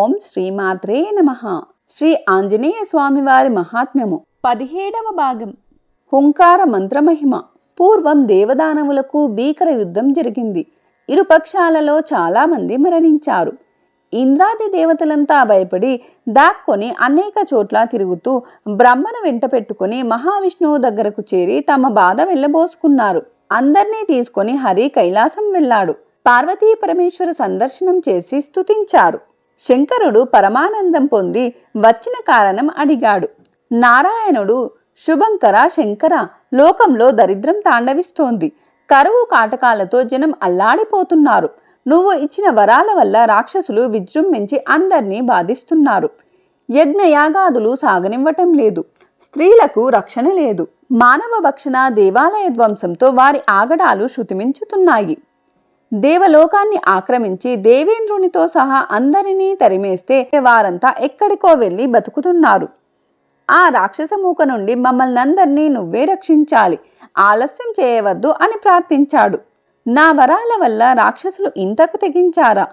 ఓం శ్రీమాత్రే నమ. శ్రీ ఆంజనేయ స్వామి వారి మహాత్మ్యము. పదిహేడవ భాగం. హుంకార మంత్రమహిమ. పూర్వం దేవదానవులకు భీకర యుద్ధం జరిగింది. ఇరు పక్షాలలో చాలామంది మరణించారు. ఇంద్రాది దేవతలంతా భయపడి దాక్కొని అనేక చోట్ల తిరుగుతూ బ్రహ్మను వెంట పెట్టుకుని మహావిష్ణువు దగ్గరకు చేరి తమ బాధ వెళ్ళబోసుకున్నారు. అందర్నీ తీసుకొని హరి కైలాసం వెళ్ళాడు. పార్వతీ పరమేశ్వర సందర్శనం చేసి స్తుతించారు. శంకరుడు పరమానందం పొంది వచ్చిన కారణం అడిగాడు. నారాయణుడు శుభంకర శంకర లోకంలో దరిద్రం తాండవిస్తోంది. కరువు కాటకాలతో జనం అల్లాడిపోతున్నారు. నువ్వు ఇచ్చిన వరాల వల్ల రాక్షసులు విజృంభించి అందర్నీ బాధిస్తున్నారు. యజ్ఞయాగాదులు సాగనివ్వటం లేదు. స్త్రీలకు రక్షణ లేదు. మానవ భక్షణ దేవాలయ ధ్వంసంతో వారి ఆగడాలు శృతిమించుతున్నాయి. దేవలోకాన్ని ఆక్రమించి దేవేంద్రునితో సహా అందరినీ తరిమేస్తే వారంతా ఎక్కడికో వెళ్ళి బతుకుతున్నారు. ఆ రాక్షస మూక నుండి మమ్మల్ని అందరినీ నువ్వే రక్షించాలి. ఆలస్యం చేయవద్దు అని ప్రార్థించాడు. నా వరాల వల్ల రాక్షసులు ఇంతకు తెగించారా?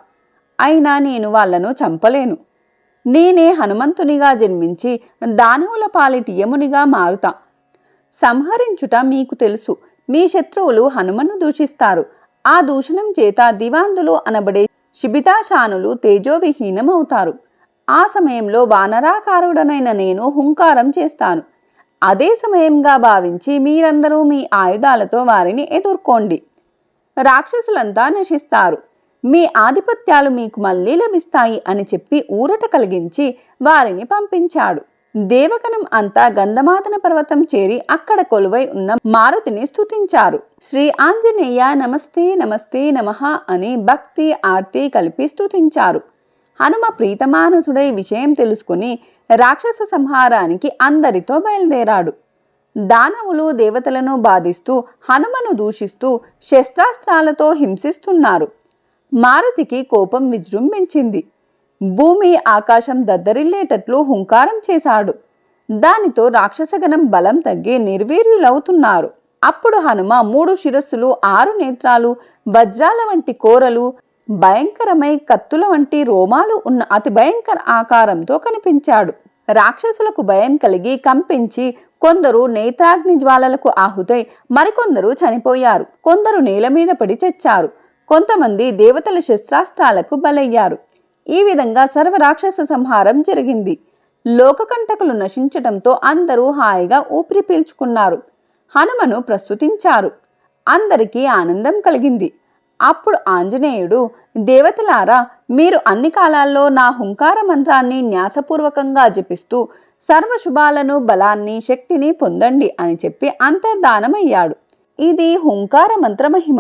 అయినా నేను వాళ్ళను చంపలేను. నేనే హనుమంతునిగా జన్మించి దానవుల పాలిటి యమునిగా మారుతా. సంహరించుట మీకు తెలుసు. మీ శత్రువులు హనుమను దూషిస్తారు. ఆ దూషణం చేత దివాందులు అనబడే శిబితాశానులు తేజోవిహీనమవుతారు. ఆ సమయంలో వానరాకారుడనైన నేను హుంకారం చేస్తాను. అదే సమయంగా భావించి మీరందరూ మీ ఆయుధాలతో వారిని ఎదుర్కోండి. రాక్షసులంతా నశిస్తారు. మీ ఆధిపత్యాలు మీకు మళ్ళీ లభిస్తాయి అని చెప్పి ఊరట కలిగించి వారిని పంపించాడు. దేవకనం అంతా గంధమాదన పర్వతం చేరి అక్కడ కొలువై ఉన్న మారుతిని స్థుతించారు శ్రీ ఆంజనేయ నమస్తే నమస్తే నమః అని భక్తి ఆర్తి కలిపి స్తుతించారు. హనుమ ప్రీతమానసుడై విషయం తెలుసుకుని రాక్షస సంహారానికి అందరితో బయలుదేరాడు. దానవులు దేవతలను బాధిస్తూ హనుమను దూషిస్తూ శస్త్రాస్త్రాలతో హింసిస్తున్నారు. మారుతికి కోపం విజృంభించింది. భూమి ఆకాశం దద్దరిల్లేటట్లు హుంకారం చేశాడు. దానితో రాక్షసగణం బలం తగ్గి నిర్వీర్యులవుతున్నారు. అప్పుడు హనుమ మూడు శిరస్సులు ఆరు నేత్రాలు వజ్రాల వంటి కోరలు భయంకరమై కత్తుల వంటి రోమాలు ఉన్న అతి భయంకర ఆకారంతో కనిపించాడు. రాక్షసులకు భయం కలిగి కంపించి కొందరు నేత్రాగ్ని జ్వాలలకు ఆహుతై మరికొందరు చనిపోయారు. కొందరు నేల మీద పడి చచ్చారు. కొంతమంది దేవతల శస్త్రాస్త్రాలకు బలయ్యారు. ఈ విధంగా సర్వరాక్షస సంహారం జరిగింది. లోకకంటకులు నశించటంతో అందరూ హాయిగా ఊపిరి పీల్చుకున్నారు. హనుమను ప్రస్తుతించారు. అందరికీ ఆనందం కలిగింది. అప్పుడు ఆంజనేయుడు దేవతలారా మీరు అన్ని కాలాల్లో నా హుంకార మంత్రాన్ని న్యాసపూర్వకంగా జపిస్తూ సర్వశుభాలను బలాన్ని శక్తిని పొందండి అని చెప్పి అంతర్ధానమయ్యాడు. ఇది హుంకార మంత్రమహిమ.